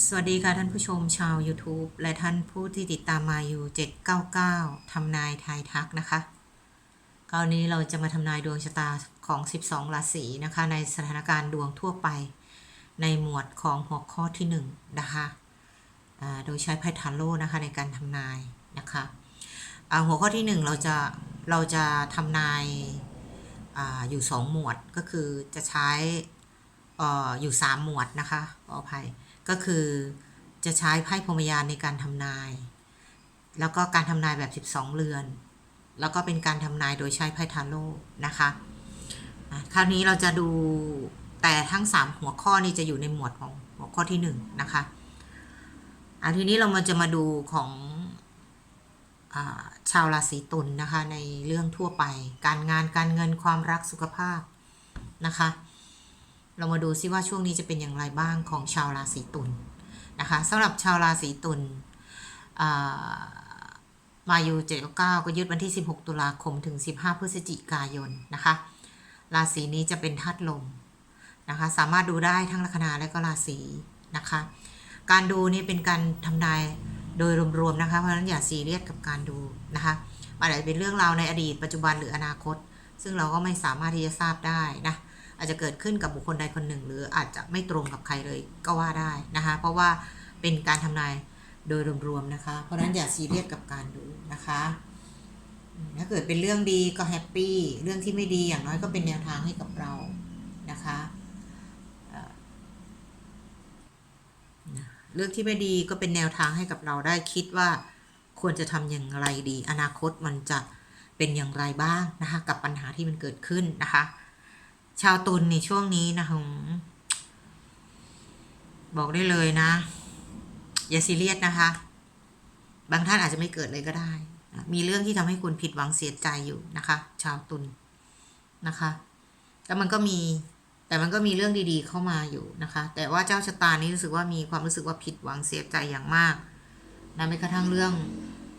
สวัสดีค่ะท่านผู้ชมชาว YouTube และท่านผู้ที่ติดตามมาอยู่ 799 ทำนายทายทักนะคะคราวนี้เราจะมาทำนายดวงชะตาของ 12 ราศีนะคะ ในสถานการณ์ดวงทั่วไป ในหมวดของหัวข้อที่ 1 นะคะโดยใช้ไพ่ทาโร่นะคะในการทำนายนะคะหัวข้อที่ 1 เราจะเราจะทำนายอาอยู่ 2 หมวดก็คือจะใช้เอ่ออยู่ 3 หมวดนะคะขออภัย ก็คือจะใช้ไพ่พรมยานในการทำนาย แล้วก็การทำนายแบบ 12 เรือน แล้วก็เป็นการทำนายโดยใช้ไพ่ทาโร่นะคะคราวนี้เราจะดูแต่ทั้ง 3 หัวข้อนี้จะอยู่ในหมวดของหัวข้อที่ 1 นะคะอะทีนี้เรามาจะมาดูของอาชาวราศีตุลนนะคะในเรื่องทั่วไป การงานการเงินความรักสุขภาพนะคะ เรามาดูซิว่าช่วงนี้จะเป็นอย่างไรบ้างของชาวราศีตุลนะคะสำหรับชาวราศีตุลมาอยู่7 9ก็ยึดวันที่ 16 ตุลาคมถึง 15 พฤศจิกายนนะคะราศีนี้จะเป็นธาตุลมนะคะสามารถดูได้ทั้งลัคนาและก็ราศีนะคะการดูนี่เป็นการทำนายโดยรวมๆนะคะเพราะฉะนั้นอย่าซีเรียสกับการดูนะคะมันอาจจะเป็นเรื่องราวในอดีตปัจจุบันหรืออนาคต ซึ่งเราก็ไม่สามารถที่จะทราบได้นะ อาจจะเกิดขึ้นกับบุคคลใดคนหนึ่ง หรืออาจจะไม่ตรงกับใครเลยก็ว่าได้นะคะ เพราะว่าเป็นการทำนายโดยรวมๆนะคะ เพราะฉะนั้นอย่าซีเรียสกับการดูนะคะถ้าเกิดเป็นเรื่องดีก็แฮปปี้เรื่องที่ไม่ดีอย่างน้อยก็เป็นแนวทางให้กับเรานะคะเรื่องที่ไม่ดีก็เป็นแนวทางให้กับเราได้คิดว่าควรจะทำอย่างไรดี อนาคตมันจะเป็นอย่างไรบ้างนะคะ กับปัญหาที่มันเกิดขึ้นนะคะ ชาวตุลในช่วงนี้นะคะบอกได้เลยนะ อย่าซีเรียสนะคะ บางท่านอาจจะไม่เกิดเลยก็ได้ มีเรื่องที่ทำให้คุณผิดหวังเสียใจอยู่นะคะ ชาวตุลนะคะแล้วมันก็มีแต่มันก็มีเรื่องดีๆเข้ามาอยู่นะคะ แต่ว่าเจ้าชะตานี้รู้สึกว่ามีความรู้สึกว่าผิดหวังเสียใจอย่างมากนะไม่กระทั่งเรื่อง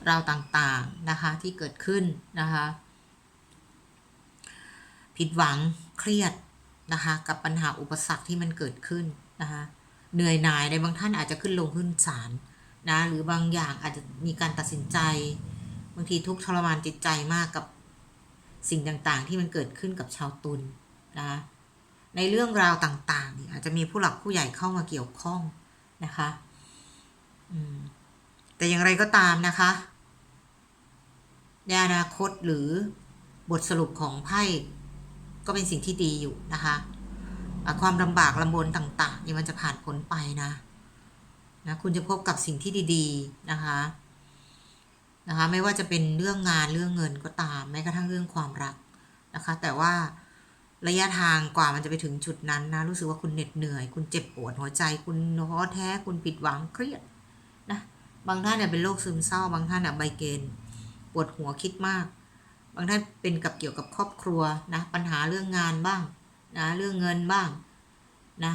ราวต่างๆนะคะที่เกิดขึ้นนะคะ ผิดหวังเครียดนะคะกับปัญหาอุปสรรคที่มันเกิดขึ้นนะคะเหนื่อยหน่ายในบางท่านอาจจะขึ้นลงขึ้นศาลนะหรือบางอย่างอาจจะมีการตัดสินใจ บางทีทุกทรมานจิตใจมากกับสิ่งต่างๆ ที่มันเกิดขึ้นกับชาวตุลนะในเรื่องราวต่างๆอาจจะมีผู้หลักผู้ใหญ่เข้ามาเกี่ยวข้องนะคะแต่อย่างไรก็ตามนะคะ ในอนาคตหรือบทสรุปของไพ่ ก็เป็นสิ่งที่ดีอยู่นะคะความลำบากลำบนต่างๆนี่มันจะผ่านพ้นไปนะนะคุณจะพบกับสิ่งที่ดีๆนะคะนะคะไม่ว่าจะเป็นเรื่องงานเรื่องเงินก็ตามแม้กระทั่งเรื่องความรักนะคะ แต่ว่าระยะทางกว่ามันจะไปถึงจุดนั้นนะรู้สึกว่าคุณเหน็ดเหนื่อย คุณเจ็บปวดหัวใจ คุณท้อแท้คุณผิดหวังเครียดนะบางท่านเนี่ยเป็นโรคซึมเศร้า บางท่านเนี่ยใบเกณฑ์ปวดหัวคิดมาก บางท่านเป็นกับเกี่ยวกับครอบครัวนะปัญหาเรื่องงานบ้างนะเรื่องเงินบ้างนะ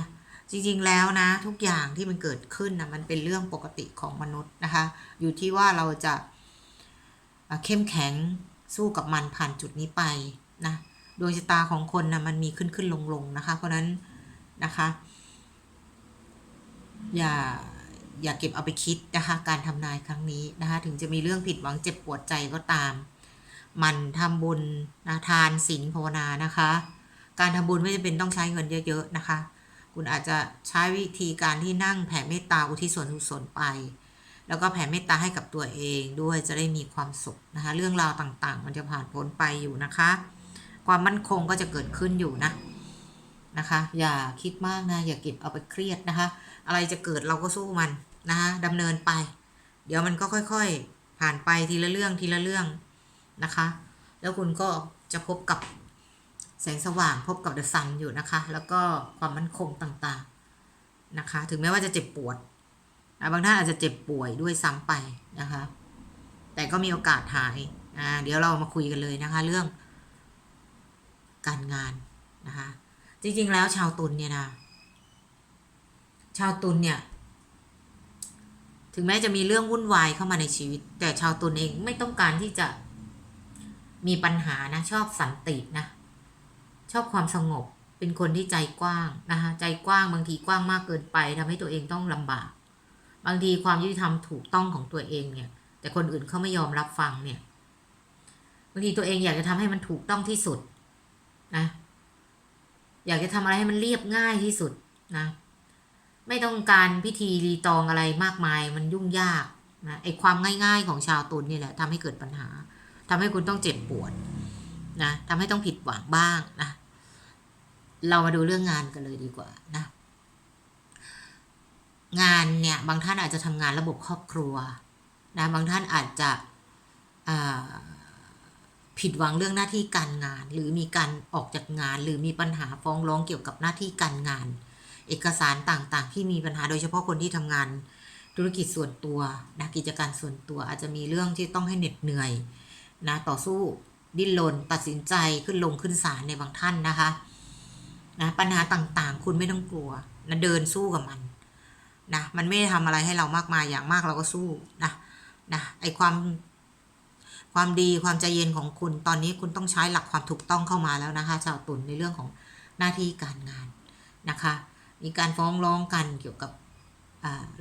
จริงๆแล้วนะทุกอย่างที่มันเกิดขึ้นนะมันเป็นเรื่องปกติของมนุษย์นะคะ อยู่ที่ว่าเราจะเข้มแข็งสู้กับมันผ่านจุดนี้ไปนะดวงชะตาของคนนะมันมีขึ้นขึ้นลงลงๆนะคะ เพราะนั้นนะคะอย่าอย่าเก็บเอาไปคิดนะคะ การทำนายครั้งนี้นะคะ ถึงจะมีเรื่องผิดหวังเจ็บปวดใจก็ตาม มันทำบุญนะทานศีลภาวนานะคะ การทำบุญไม่จำเป็นต้องใช้เงินเยอะ ๆ นะคะ คุณอาจจะใช้วิธีการที่นั่งแผ่เมตตาอุทิศส่วนกุศลไป แล้วก็แผ่เมตตาให้กับตัวเองด้วยจะได้มีความสุขนะคะ เรื่องราวต่างๆ มันจะผ่านพ้นไปอยู่นะคะ ความมั่นคงก็จะเกิดขึ้นอยู่นะนะคะอย่าคิดมากนะอย่าเก็บเอาไปเครียดนะคะ อะไรจะเกิดเราก็สู้มันนะคะดำเนินไป เดี๋ยวมันก็ค่อยๆ ผ่านไปทีละเรื่องทีละเรื่อง นะคะ แล้วคุณก็จะพบกับแสงสว่างพบกับเดอะซันอยู่นะคะ แล้วก็ความมั่นคงต่างๆนะคะ ถึงแม้ว่าจะเจ็บปวดนะบางท่านอาจจะเจ็บป่วยด้วยซ้ำไปนะคะ แต่ก็มีโอกาสหายอ่าเดี๋ยวเรามาคุยกันเลยนะคะ เรื่อง การงานนะคะ จริงๆแล้วชาวตุลเนี่ยนะชาวตุลเนี่ย ถึงแม้จะมีเรื่องวุ่นวายเข้ามาในชีวิต แต่ชาวตุลเองไม่ต้องการที่จะ มีปัญหานะชอบสันตินะ ชอบความสงบเป็นคนที่ใจกว้างนะคะใจกว้างบางทีกว้างมากเกินไปทำให้ตัวเองต้องลำบาก บางทีความยุติธรรมถูกต้องของตัวเองเนี่ย แต่คนอื่นเขาไม่ยอมรับฟังเนี่ยบางทีตัวเองอยากจะทำให้มันถูกต้องที่สุดนะอยากจะทำอะไรให้มันเรียบง่ายที่สุดนะ ไม่ต้องการพิธีรีตองอะไรมากมาย มันยุ่งยากนะไอความง่าย ๆ ของชาวตุลนี่แหละทำให้เกิดปัญหา ทำให้คุณต้องเจ็บปวดนะทำให้ต้องผิดหวังบ้างนะ เรามาดูเรื่องงานกันเลยดีกว่านะ งานเนี่ยบางท่านอาจจะทำงานระบบครอบครัวนะบางท่านอาจจะผิดหวังเรื่องหน้าที่การงาน หรือมีการออกจากงาน หรือมีปัญหาฟ้องร้องเกี่ยวกับหน้าที่การงาน เอกสารต่างๆ ที่มีปัญหาโดยเฉพาะคนที่ทำงานธุรกิจส่วนตัวนะกิจการส่วนตัวอาจจะมีเรื่องที่ต้องให้เหน็ดเหนื่อย นะต่อสู้ดิ้นรนตัดสินใจขึ้นลงขึ้นศาลในบางท่านนะคะนะปัญหาต่างๆ คุณไม่ต้องกลัวนะเดินสู้กับมันนะมันไม่ได้ทำอะไรให้เรามากมายอย่างมากเราก็สู้นะนะไอความความดีความใจเย็นของคุณตอนนี้คุณต้องใช้หลักความถูกต้องเข้ามาแล้วนะคะ ชาวตุลในเรื่องของหน้าที่การงานนะคะ มีการฟ้องร้องกันเกี่ยวกับ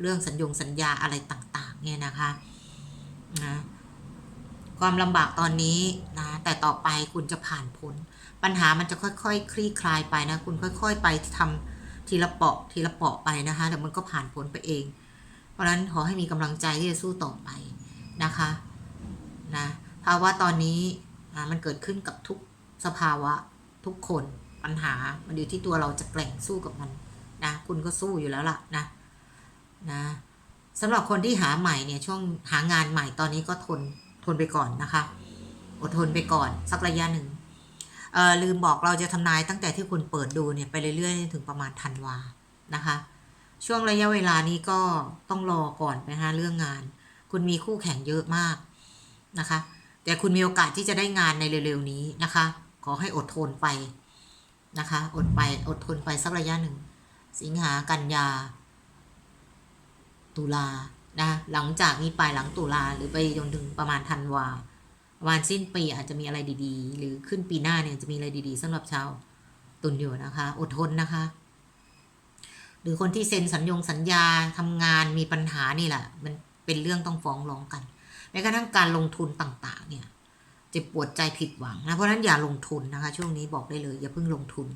เรื่องสัญญงสัญญาอะไรต่าง ๆ เนี่ยนะคะนะ ความลำบากตอนนี้นะแต่ต่อไปคุณจะผ่านพ้น ปัญหามันจะค่อยๆคคลี่คลายไปนะคุณค่อย ๆ ไปทำทีละเปาะทีละเปาะไปนะคะแต่มันก็ผ่านพ้นไปเอง เพราะฉะนั้นขอให้มีกำลังใจที่จะสู้ต่อไปนะคะนะภาวะตอนนี้นะมันเกิดขึ้นกับทุกสภาวะทุกคนปัญหามันอยู่ที่ตัวเราจะแกร่งสู้กับมันนะคุณก็สู้อยู่แล้วล่ะนะนะสำหรับคนที่หาใหม่เนี่ยช่วงหางานใหม่ตอนนี้ก็ทน ทนไปก่อนนะคะ อดทนไปก่อนสักระยะหนึ่งเออลืมบอกเราจะทำนายตั้งแต่ที่คุณเปิดดูเนี่ยไปเรื่อยๆ ถึงประมาณธันวานะคะ ช่วงระยะเวลานี้ก็ต้องรอก่อนนะคะเรื่องงาน คุณมีคู่แข่งเยอะมากนะคะ แต่คุณมีโอกาสที่จะได้งานในเร็วๆนี้นะคะ ขอให้อดทนไปนะคะ อดไปอดทนไปสักระยะหนึ่ง สิงหากันยา ตุลา นะหลังจากนี้ไปหลังตุลาหรือไปจนถึงประมาณธันวาประมาณสิ้นปีอาจจะมีอะไรดีๆ หรือขึ้นปีหน้าเนี่ยจะมีอะไรดีๆสำหรับชาวตุนอยู่นะคะ อดทนนะคะ หรือคนที่เซ็นสัญญงสัญญาทำงานมีปัญหานี่แหละมันเป็นเรื่องต้องฟ้องร้องกันแม้กระทั่งการลงทุนต่างๆ เนี่ยเจ็บปวดใจผิดหวังนะเพราะฉะนั้นอย่าลงทุนนะคะ ช่วงนี้บอกได้เลย อย่าเพิ่งลงทุน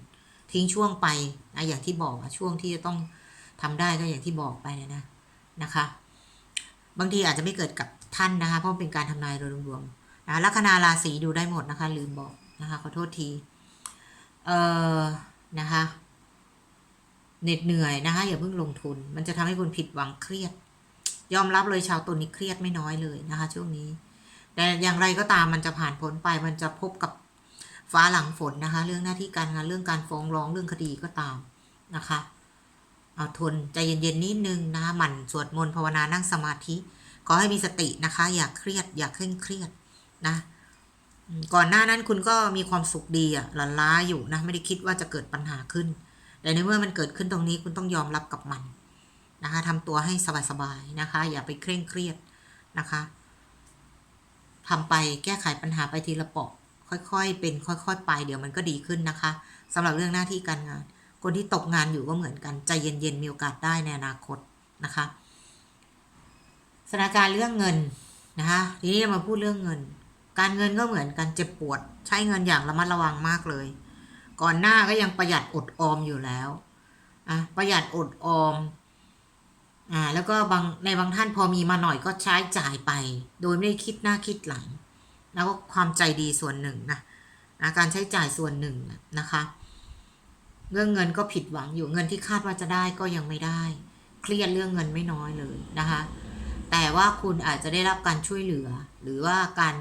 ทิ้งช่วงไปนะอย่างที่บอกช่วงที่จะต้องทำได้ก็อย่างที่บอกไปเนี่ยนะนะคะ บางทีอาจจะไม่เกิดกับท่านนะคะ เพราะเป็นการทำนายโดยรวมๆนะลัคนาราศีดูได้หมดนะคะ ลืมบอกนะคะ ขอโทษที เอ่อ นะคะเหน็ดเหนื่อยนะคะ อย่าเพิ่งลงทุน มันจะทำให้คุณผิดหวังเครียด ยอมรับเลยชาวตุลนี้เครียดไม่น้อยเลยนะคะ ช่วงนี้ แต่อย่างไรก็ตามมันจะผ่านพ้นไป มันจะพบกับฟ้าหลังฝนนะคะ เรื่องหน้าที่การงานเรื่องการฟ้องร้องเรื่องคดีก็ตามนะคะ เอาทนใจเย็นๆนิดนึงนะหมั่นสวดมนต์ภาวนานั่งสมาธิ ขอให้มีสตินะคะ อย่าเครียด อย่าเคร่งเครียดนะ ก่อนหน้านั้นคุณก็มีความสุขดีอะหลันล้าอยู่นะ ไม่ได้คิดว่าจะเกิดปัญหาขึ้น แต่ในเมื่อมันเกิดขึ้นตรงนี้คุณต้องยอมรับกับมันนะคะทำตัวให้สบายๆนะคะ อย่าไปเคร่งเครียดนะคะทำไปแก้ไขปัญหาไปทีละเปาะค่อยๆ เป็น ค่อย ๆ ไป เดี๋ยวมันก็ดีขึ้นนะคะสำหรับเรื่องหน้าที่การงาน คนที่ตกงานอยู่ก็เหมือนกันใจเย็นๆมีโอกาสได้ในอนาคตนะคะสถานการณ์เรื่องเงินนะคะทีนี้มาพูดเรื่องเงิน การเงินก็เหมือนกันเจ็บปวด ใช้เงินอย่างระมัดระวังมากเลย ก่อนหน้าก็ยังประหยัดอดออมอยู่แล้วอะประหยัดอดออมอ่าแล้วก็บางในบางท่านพอมีมาหน่อยก็ใช้จ่ายไป โดยไม่ได้คิดหน้าคิดหลัง แล้วก็ความใจดีส่วนหนึ่งนะนะการใช้จ่ายส่วนหนึ่งนะคะ เรื่องเงินก็ผิดหวังอยู่เงินที่คาดว่าจะได้ก็ยังไม่ได้ เครียดเรื่องเงินไม่น้อยเลยนะคะ แต่ว่าคุณอาจจะได้รับการช่วยเหลือ หรือว่าการ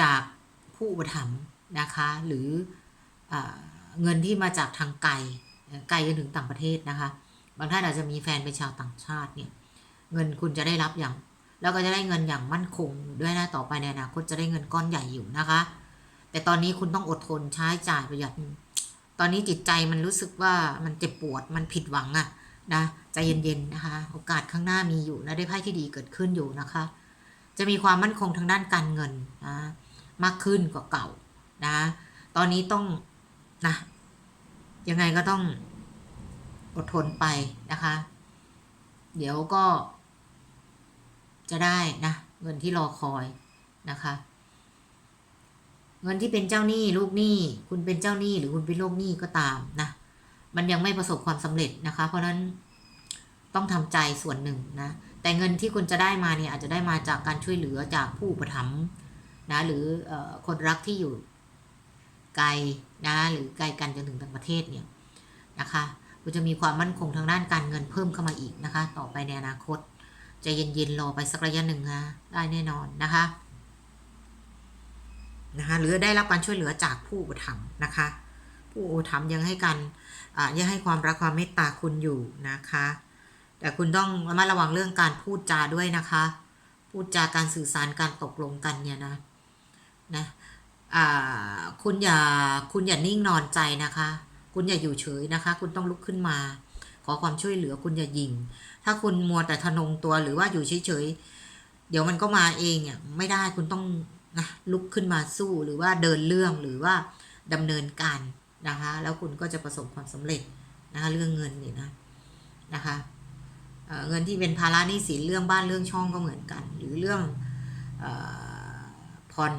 จากผู้อุปถัมภ์นะคะ หรืออเงินที่มาจากทางไกลไกลจนถึงต่างประเทศนะคะ บางท่านอาจจะมีแฟนเป็นชาวต่างชาติเนี่ยเงินคุณจะได้รับอย่าง แล้วก็จะได้เงินอย่างมั่นคงด้วยนะต่อไปในอนาคตจะได้เงินก้อนใหญ่อยู่นะคะ แต่ตอนนี้คุณต้องอดทนใช้จ่ายประหยัด ตอนนี้จิตใจมันรู้สึกว่ามันเจ็บปวดมันผิดหวังอะนะใจเย็นๆนะคะ โอกาสข้างหน้ามีอยู่นะได้ไพ่ที่ดีเกิดขึ้นอยู่นะคะ จะมีความมั่นคงทางด้านการเงินนะมากขึ้นกว่าเก่านะ ตอนนี้ต้องนะยังไงก็ต้องอดทนไปนะคะ เดี๋ยวก็จะได้นะ เงินที่รอคอยนะคะ เงินที่เป็นเจ้าหนี้ลูกหนี้คุณเป็นเจ้าหนี้หรือคุณเป็นลูกหนี้ก็ตามนะมันยังไม่ประสบความสำเร็จนะคะ เพราะนั้นต้องทำใจส่วนหนึ่งนะแต่เงินที่คุณจะได้มาเนี่ยอาจจะได้มาจากการช่วยเหลือจากผู้อุปถัมนะหรืออคนรักที่อยู่ไกลนะหรือไกลกันจนถึงต่างประเทศเนี่ยนะคะคุณจะมีความมั่นคงทางด้านการเงินเพิ่มเข้ามาอีกนะคะ ต่อไปในอนาคตจะเย็นๆรอไปสักระยะหนึ่งนะได้แน่นอนนะคะ นะคะหรือได้รับการช่วยเหลือจากผู้อุปถัมภ์นะคะ ผู้อุปถัมภ์ยังให้การยังให้ความรักความเมตตาคุณอยู่นะคะ แต่คุณต้องระมัดระวังเรื่องการพูดจาด้วยนะคะ พูดจาการสื่อสารการตกลงกันเนี่ยนะนะคุณอย่าคุณอย่านิ่งนอนใจนะคะ คุณอย่าอยู่เฉยนะคะ คุณต้องลุกขึ้นมา ขอความช่วยเหลือคุณอย่ายิง ถ้าคุณมัวแต่ทะนงตัวหรือว่าอยู่เฉยๆเดี๋ยวมันก็มาเองเนี่ยไม่ได้คุณต้อง นะลุกขึ้นมาสู้หรือว่าเดินเรื่องหรือว่าดำเนินการนะคะ แล้วคุณก็จะประสบความสำเร็จนะคะเรื่องเงินนี่นะนะคะเเงินที่เป็นภาระหนี้สินเรื่องบ้านเรื่องช่องก็เหมือนกัน หรือเรื่องออผ่อน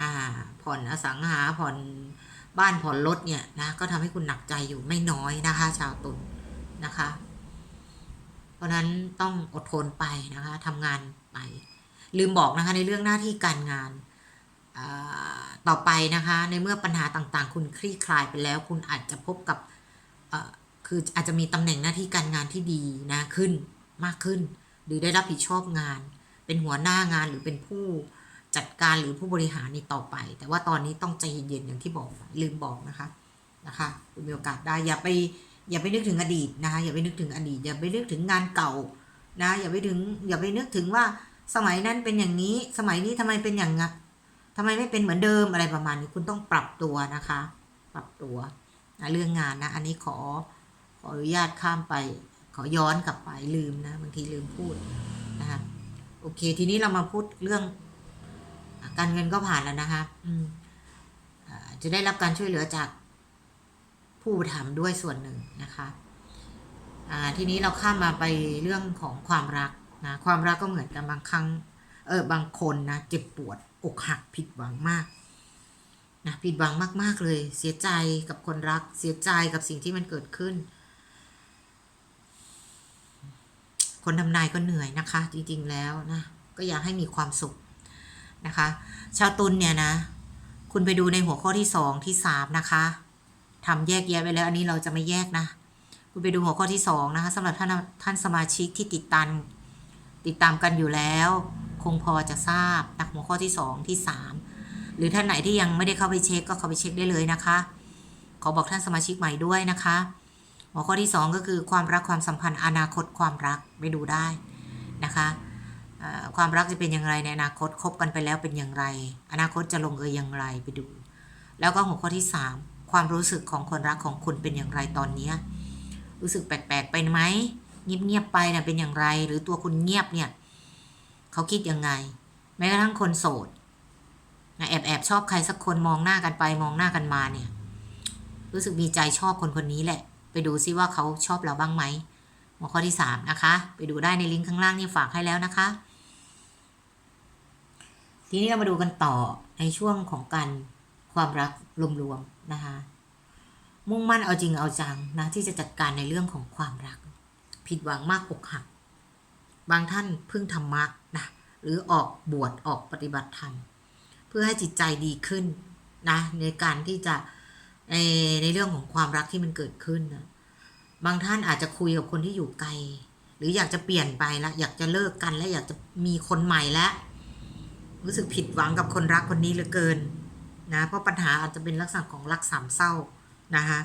อ่าผ่อนอสังหาผ่อนบ้านผ่อนรถเนี่ยนะก็ทำให้คุณหนักใจอยู่ไม่น้อยนะคะ ชาวตุลนะคะ เพราะนั้นต้องอดทนไปนะคะทำงานไป ลืมบอกนะคะในเรื่องหน้าที่การงานต่อไปนะคะในเมื่อปัญหาต่างๆ คุณคลี่คลายไปแล้ว คุณอาจจะพบกับคืออาจจะมีตำแหน่งหน้าที่การงานที่ดีนะขึ้นมากขึ้น หรือได้รับผิดชอบงาน เป็นหัวหน้างานหรือเป็นผู้จัดการหรือผู้บริหารในต่อไป แต่ว่าตอนนี้ต้องใจเย็นๆอย่างที่บอกลืมบอกนะคะนะคะคุณมีโอกาสได้อย่าไปอย่าไปนึกถึงอดีตนะคะอย่าไปนึกถึงอดีต อย่าไปนึกถึงงานเก่านะอย่าไปถึงอย่าไปนึกถึงว่า สมัยนั้นเป็นอย่างนี้ สมัยนี้ทำไมเป็นอย่างงั้นทำไมไม่เป็นเหมือนเดิมอะไรประมาณนี้ คุณต้องปรับตัวนะคะ ปรับตัวนะเรื่องงานนะ อันนี้ขอขออนุญาตข้ามไป ขอย้อนกลับไปลืมนะบางทีลืมพูดนะคะโอเค ทีนี้เรามาพูดเรื่อง การเงินก็ผ่านแล้วนะคะ อืมจะได้รับการช่วยเหลือจากผู้ถัมด้วยส่วนหนึ่งนะคะอ่าทีนี้เราข้ามมาไปเรื่องของความรัก นะความรักก็เหมือนกันบางครั้งเออบางคนนะเจ็บปวดอกหักผิดหวังมากนะผิดหวังมาก ๆ เลย เสียใจกับคนรัก เสียใจกับสิ่งที่มันเกิดขึ้น คนทำนายก็เหนื่อยนะคะ จริง ๆ แล้วนะ ก็อยากให้มีความสุขนะคะ ชาวตุลเนี่ยนะ คุณไปดูในหัวข้อที่สองที่สามนะคะทำแยกแยะไปแล้ว อันนี้เราจะไม่แยกนะ คุณไปดูหัวข้อที่สองนะคะสำหรับท่านท่านสมาชิกที่ติดตาม ติดตามกันอยู่แล้ว คงพอจะทราบนะหัวข้อที่ 2 ที่ 3 หรือท่านไหนที่ยังไม่ได้เข้าไปเช็คก็เข้าไปเช็คได้เลยนะคะ ขอบอกท่านสมาชิกใหม่ด้วยนะคะ หัวข้อที่ 2 ก็คือความรักความสัมพันธ์อนาคตความรักไปดูได้นะคะความรักจะเป็นอย่างไรในอนาคตคบกันไปแล้วเป็นอย่างไร อนาคตจะลงเอยอย่างไรไปดู แล้วก็หัวข้อที่ 3 ความรู้สึกของคนรักของคุณเป็นอย่างไรตอนนี้ รู้สึกแปลกๆไปไหม เงียบๆไปนะเป็นอย่างไร หรือตัวคุณเงียบเนี่ยเขาคิดยังไง แม้กระทั่งคนโสดนะแอบแอบชอบใครสักคนมองหน้ากันไปมองหน้ากันมาเนี่ย รู้สึกมีใจชอบคนคนนี้แหละ ไปดูซิว่าเขาชอบเราบ้างไหมหัวข้อที่สามนะคะ ไปดูได้ในลิงก์ข้างล่างนี่ฝากให้แล้วนะคะ ทีนี้เรามาดูกันต่อในช่วงของการความรักรวมๆนะคะ มุ่งมั่นเอาจริงเอาจังนะที่จะจัดการในเรื่องของความรัก ผิดหวังมากอกหัก บางท่านเพิ่งธรรมะนะหรือออกบวชออกปฏิบัติธรรม เพื่อให้จิตใจดีขึ้นนะในการที่จะในในเรื่องของความรักที่มันเกิดขึ้นนะบางท่านอาจจะคุยกับคนที่อยู่ไกล หรืออยากจะเปลี่ยนไปแล้วอยากจะเลิกกันและอยากจะมีคนใหม่แล้วรู้สึกผิดหวังกับคนรักคนนี้เหลือเกินนะเพราะปัญหาอาจจะเป็นลักษณะของรักสามเศร้านะคะ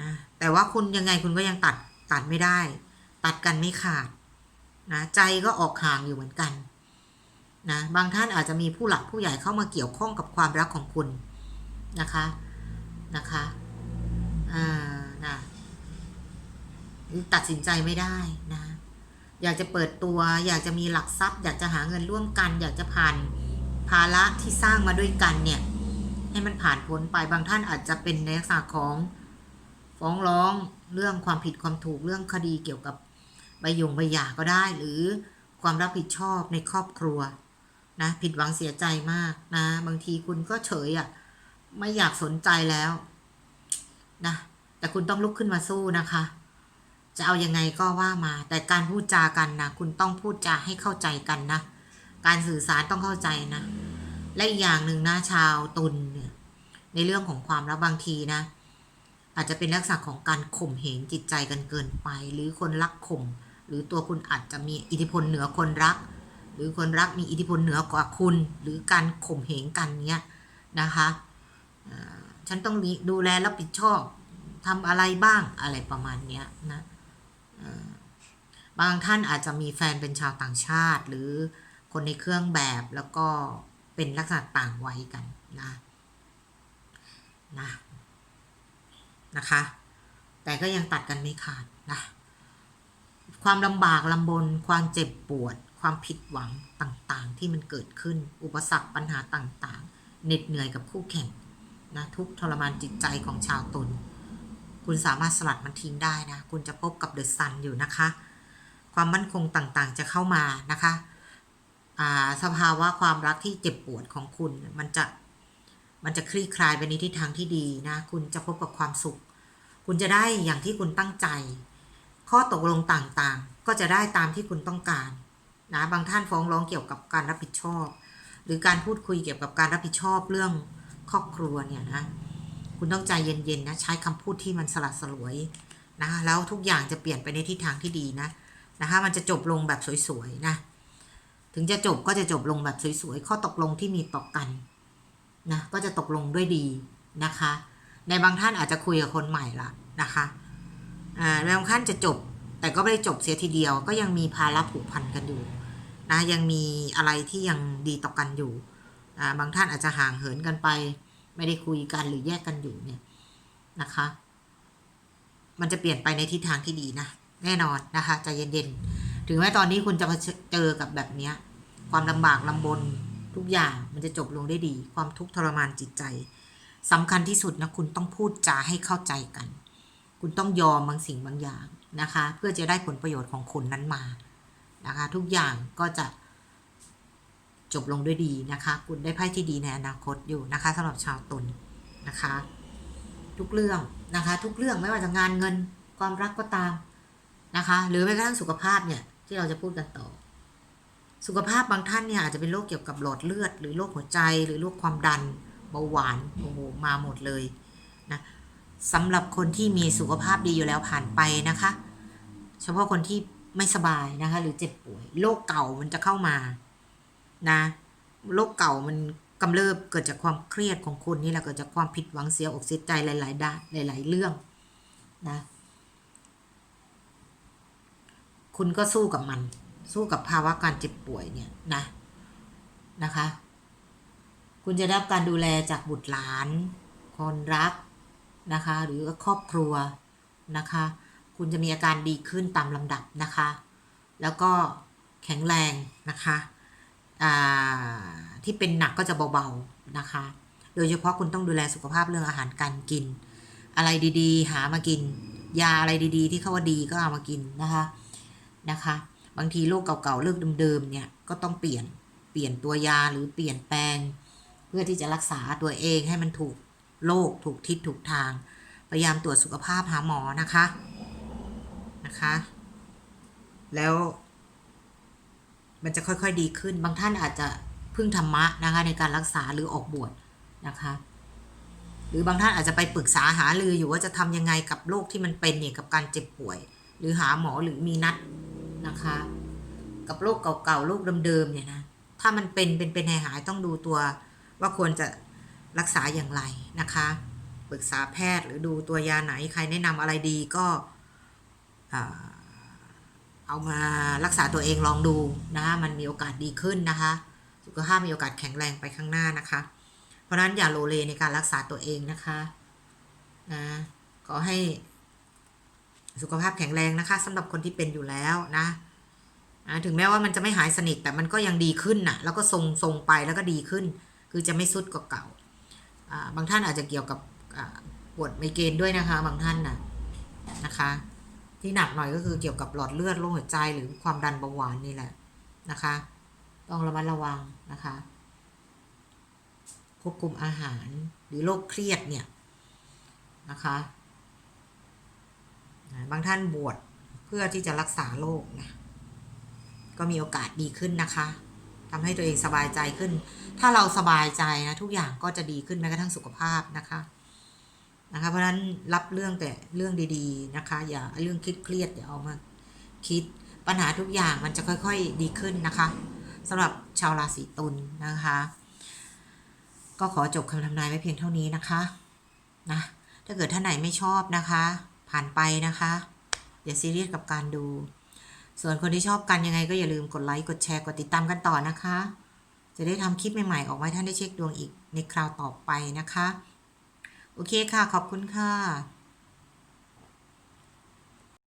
นะแต่ว่าคุณยังไงคุณก็ยังตัด ตัดไม่ได้ ตัดกันไม่ขาดนะใจก็ออกห่างอยู่เหมือนกันนะบางท่านอาจจะมีผู้หลักผู้ใหญ่เข้ามาเกี่ยวข้องกับความรักของคุณนะคะนะคะอ่านะหรือตัดสินใจไม่ได้นะอยากจะเปิดตัว อยากจะมีหลักทรัพย์ อยากจะหาเงินร่วมกัน อยากจะผ่านภาระที่สร้างมาด้วยกันเนี่ยให้มันผ่านพ้นไปบางท่านอาจจะเป็นในลักษณะของฟ้องร้อง เรื่องความผิดความถูกเรื่องคดีเกี่ยวกับใบยงใบหย่าก็ได้ หรือความรับผิดชอบในครอบครัวนะผิดหวังเสียใจมากนะ บางทีคุณก็เฉยอะ่ะไม่อยากสนใจแล้วนะแต่คุณต้องลุกขึ้นมาสู้นะคะ จะเอายังไงก็ว่ามา แต่การพูดจากันนะคุณต้องพูดจาให้เข้าใจกันนะการสื่อสารต้องเข้าใจนะ และอีกอย่างหนึ่งนะชาวตุลเนี่ยในเรื่องของความรักบางทีนะ อาจจะเป็นลักษณะของการข่มเหงจิตใจกันเกินไป หรือคนรักข่มหรือตัวคุณอาจจะมีอิทธิพลเหนือคนรัก หรือคนรักมีอิทธิพลเหนือกว่าคุณ หรือการข่มเหงกันเนี้ยนะคะฉันต้องดูแลรับผิดชอบทำอะไรบ้างอะไรประมาณเนี้ยนะบางท่านอาจจะมีแฟนเป็นชาวต่างชาติ หรือคนในเครื่องแบบแล้วก็เป็นลักษณะต่างวัยกันนะนะ นะคะ แต่ก็ยังตัดกันไม่ขาดนะความลำบากลำบน ความเจ็บปวด ความผิดหวังต่างๆ ที่มันเกิดขึ้น อุปสรรคปัญหาต่างๆเหน็ดเหนื่อยกับคู่แข่งนะทุกทรมานจิตใจของชาวตน คุณสามารถสลัดมันทิ้งได้นะ คุณจะพบกับเดอะซันอยู่นะคะ ความมั่นคงต่างๆ จะเข้ามานะคะอ่าสภาวะความรักที่เจ็บปวดของคุณมันจะ มันจะคลี่คลายไปในทิศทางที่ดีนะ คุณจะพบกับความสุข คุณจะได้อย่างที่คุณตั้งใจ ข้อตกลงต่างๆ ก็จะได้ตามที่คุณต้องการนะบางท่านฟ้องร้องเกี่ยวกับการรับผิดชอบ หรือการพูดคุยเกี่ยวกับการรับผิดชอบเรื่องครอบครัวเนี่ยนะคุณต้องใจเย็นๆนะใช้คำพูดที่มันสลัดสลวยนะแล้วทุกอย่างจะเปลี่ยนไปในทิศทางที่ดีนะนะคะมันจะจบลงแบบสวยๆนะถึงจะจบก็จะจบลงแบบสวยๆข้อตกลงที่มีต่อกัน นะก็จะตกลงด้วยดีนะคะ ในบางท่านอาจจะคุยกับคนใหม่ละนะคะอ่าในบางท่านจะจบแต่ก็ไม่ได้จบเสียทีเดียว ก็ยังมีภาระผูกพันกันอยู่นะยังมีอะไรที่ยังดีต่อกันอยู่อ่าบางท่านอาจจะห่างเหินกันไป ไม่ได้คุยกันหรือแยกกันอยู่เนี่ยนะคะ มันจะเปลี่ยนไปในทิศทางที่ดีนะแน่นอนนะคะใจเย็นๆถึงแม้ตอนนี้คุณจะเจอกับแบบเนี้ยความลำบากลำบน ทุกอย่างมันจะจบลงได้ดี ความทุกข์ทรมานจิตใจสำคัญที่สุดนะคุณต้องพูดจาให้เข้าใจกัน คุณต้องยอมบางสิ่งบางอย่างนะคะ เพื่อจะได้ผลประโยชน์ของคุณนั้นมานะคะ ทุกอย่างก็จะจบลงด้วยดีนะคะ คุณได้ไพ่ที่ดีในอนาคตอยู่นะคะสำหรับชาวตุลนนะคะ ทุกเรื่องนะคะ ทุกเรื่องไม่ว่าจะงานเงินความรักก็ตามนะคะ หรือแม้กระทั่งสุขภาพเนี่ยที่เราจะพูดกันต่อ สุขภาพบางท่านเนี่ยอาจจะเป็นโรคเกี่ยวกับหลอดเลือด หรือโรคหัวใจ หรือโรคความดันเบาหวานโอ้โหมาหมดเลยนะสำหรับคนที่มีสุขภาพดีอยู่แล้วผ่านไปนะคะ เฉพาะคนที่ไม่สบายนะคะ หรือเจ็บป่วยโรคเก่ามันจะเข้ามานะโรคเก่ามันกำเริบเกิดจากความเครียดของคุณนี่แหละเกิดจากความผิดหวังเสียอกเสียใจหลาย ๆ ด้านหลาย ๆ เรื่องนะ คุณก็สู้กับมัน สู้กับภาวะการเจ็บป่วยเนี่ยนะนะคะ คุณจะได้รับการดูแลจากบุตรหลาน คนรักนะคะ หรือครอบครัวนะคะ คุณจะมีอาการดีขึ้นตามลำดับนะคะ แล้วก็แข็งแรงนะคะที่เป็นหนักก็จะเบาๆนะคะ โดยเฉพาะคุณต้องดูแลสุขภาพเรื่องอาหารการกิน อะไรดีๆ หามากิน ยาอะไรดีๆ ที่เขาว่าดีก็เอามากินนะคะนะคะ บางทีโรคเก่าๆเลิกเดิมๆเนี่ยก็ต้องเปลี่ยนเปลี่ยนตัวยาหรือเปลี่ยนแปลง เพื่อที่จะรักษาตัวเองให้มันถูกโรคถูกทิศถูกทาง พยายามตรวจสุขภาพหาหมอนะคะนะคะ แล้ว มันจะค่อยๆดีขึ้น บางท่านอาจจะพึ่งธรรมะนะคะในการรักษาหรือออกบวชนะคะหรือบางท่านอาจจะไปปรึกษาหารืออยู่ว่าจะทำยังไงกับโรคที่มันเป็นเนี่ยกับการเจ็บป่วย หรือหาหมอหรือมีนัด นะคะ กับโรคเก่าๆโรคเดิมๆเนี่ยนะถ้ามันเป็นเป็นเป็นหายหายต้องดูตัวว่าควรจะรักษาอย่างไรนะคะปรึกษาแพทย์หรือดูตัวยาไหนใครแนะนำอะไรดีก็เอามารักษาตัวเองลองดูนะคะมันมีโอกาสดีขึ้นนะคะ สุขภาพมีโอกาสแข็งแรงไปข้างหน้านะคะ เพราะนั้นอย่าโลเลในการรักษาตัวเองนะคะนะขอให้ สุขภาพแข็งแรงนะคะสำหรับคนที่เป็นอยู่แล้วนะถึงแม้ว่ามันจะไม่หายสนิทแต่มันก็ยังดีขึ้นนะ่ะแล้วก็ทรงทรงไปแล้วก็ดีขึ้น คือจะไม่สุดกว่าเก่าบางท่านอาจจะเกี่ยวกับปวดไมเกรนด้วยนะคะ บางท่านนะนะคะ ที่หนักหน่อยก็คือเกี่ยวกับหลอดเลือดโรคหัวใจหรือความดันเบาหวานนี่แหละนะคะ ต้องระมัดระวังนะคะ ควบคุมอาหารหรือโรคเครียดเนี่ยนะคะ บางท่านบวชเพื่อที่จะรักษาโรคนะก็มีโอกาสดีขึ้นนะคะทำให้ตัวเองสบายใจขึ้น ถ้าเราสบายใจนะทุกอย่างก็จะดีขึ้นแม้กระทั่งสุขภาพนะคะนะคะเพราะฉะนั้นรับเรื่องแต่เรื่องดีๆนะคะ อย่าเรื่องคิดเครียดอย่าเอามาคิดปัญหาทุกอย่างมันจะค่อยๆดีขึ้นนะคะสำหรับชาวราศีตุลนะคะ ก็ขอจบคำทำนายไว้เพียงเท่านี้นะคะนะถ้าเกิดท่านไหนไม่ชอบนะคะ ผ่านไปนะคะ อย่าซีเรียสกับการดู ส่วนคนที่ชอบกันยังไงก็อย่าลืมกดไลค์กดแชร์กดติดตามกันต่อนะคะ จะได้ทำคลิปใหม่ๆ ออกมาให้ท่านได้เช็คดวงอีกในคราวต่อไปนะคะ โอเคค่ะ ขอบคุณค่ะ